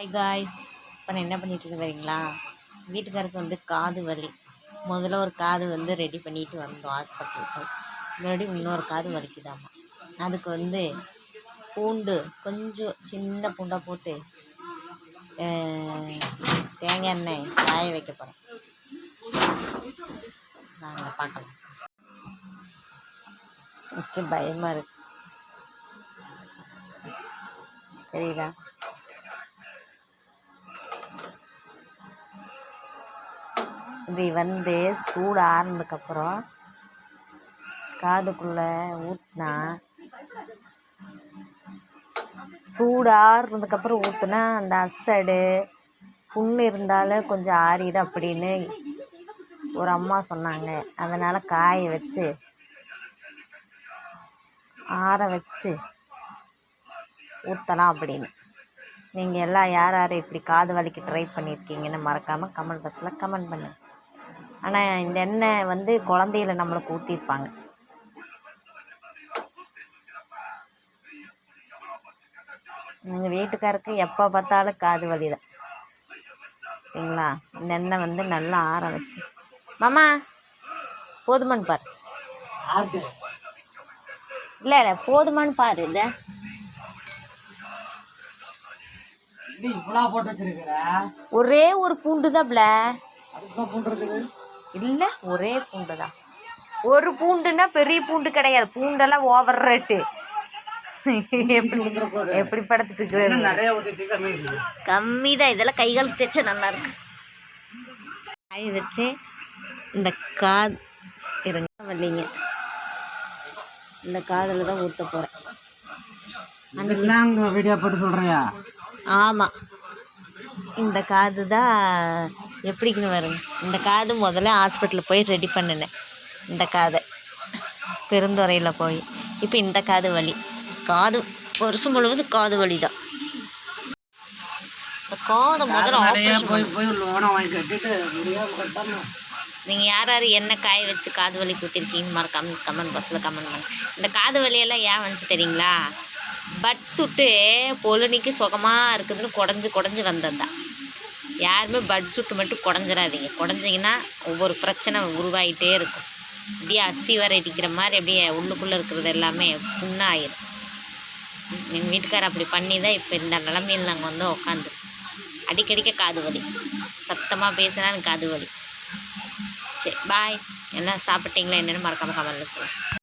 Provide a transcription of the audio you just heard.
Hi guys இப்போ நான் என்ன பண்ணிட்டு இருக்கேன் வீட்டுக்காருக்கு வந்து காது வலி. முதல்ல ஒரு காது வந்து ரெடி பண்ணிட்டு வந்தோம் ஹாஸ்பிட்டலுக்கு மறுபடியும் இன்னொரு காது வலிக்குதாம்மா அதுக்கு வந்து பூண்டு கொஞ்சம் சின்ன பூண்டாக போட்டு தேங்காய் எண்ணெய் காய வைக்க போகிறேன் நாங்கள் பார்க்கலாம். ஓகே பயமாக இருக்கு. தெரியுதா? இது வந்து சூடு ஆறுனதுக்கப்புறம் காதுக்குள்ளே ஊற்றினா சூடு ஆறுனதுக்கப்புறம் ஊற்றுனா அந்த அசடு புண்ணு இருந்தாலும் கொஞ்சம் ஆறிடும் அப்படின்னு ஒரு அம்மா சொன்னாங்க. அதனால் காய வச்சு ஆற வச்சு ஊற்றலாம் அப்படின்னு. நீங்கள் எல்லாம் யார் யார் இப்படி காது வலிக்கு ட்ரை பண்ணியிருக்கீங்கன்னு மறக்காமல் கமெண்ட் பாக்ஸில் கமெண்ட் பண்ணுங்கள் ஆனால் இந்த எண்ணெய் வந்து குழந்தையில நம்மளுக்கு ஊற்றிருப்பாங்க எங்கள் வீட்டுக்காருக்கு எப்போ பார்த்தாலும் காது வலி தான் சரிங்களா? இந்த எண்ணெய் வந்து நல்லா ஆற வச்சு. மாமா போதுமான்னு பாரு. இல்லை இல்லை போதுமான்னு பாரு இந்த. ஒரே ஒரு பூண்டு தான் இல்லை ஒரே பூண்டு தான் ஒரு பூண்டுன்னா பெரிய பூண்டு கிடையாது. பூண்டெல்லாம் ஓவர் ரேட்டு எப்படி படுத்துட்டு இருக்கிறது? கம்மி தான் இதெல்லாம் கைகால் தைச்சா நல்லா இருக்கு காய வச்சு இந்த காது இருங்க வரலீங்க இந்த காதில் தான் ஊற்ற போகிறேன் அதெல்லாம் வீடியோ போட்டு சொல்கிறியா ஆமாம் இந்த காது தான் எப்படிக்குன்னு வருங்க இந்த காது முதல்ல ஹாஸ்பிட்டலில் போய் ரெடி பண்ணினேன். இந்த காதை. பெருந்துறையில் போய். இப்போ இந்த காது வலி. காது வருஷம் முழுவதும் காது வலி தான் இந்த காதை முதல்ல ஆப்ரேஷன் போய் போய் லோனை வாங்கி கட்டிட்டு கட்டணும் நீங்கள் யார் யார் என்ன காய வச்சு காது வலி குத்திருக்கீங்கன்னு மறக்காம கமெண்ட் பாக்ஸில் கமெண்ட் பண்ணுங்க. இந்த காது வலியெல்லாம் ஏன் வந்துச்சு தெரியுங்களா? பட் சுட்டு பொழுனிக்கு சுகமாக இருக்குதுன்னு குடஞ்சி குடஞ்சி வந்தது தான் யாருமே பட் சுட்டு மட்டும் குடஞ்சிடாதீங்க குடஞ்சிங்கன்னா ஒவ்வொரு பிரச்சனை உருவாகிட்டே இருக்கும். அப்படியே அஸ்தி வர இடிக்கிற மாதிரி அப்படியே உள்ளுக்குள்ளே இருக்கிறது எல்லாமே புண்ணாயிரும். எங்கள் வீட்டுக்காரர் அப்படி பண்ணி தான் இப்போ இந்த நிலமையில் நாங்கள் வந்து உட்காந்து அடிக்கடிக்க காது வலி. சத்தமாக பேசினா எனக்கு காது வலி. சரி பாய் எல்லாம் சாப்பிட்டீங்களா என்னென்னு மறக்காமல் கமெண்ட்டில் சொல்லுங்கள்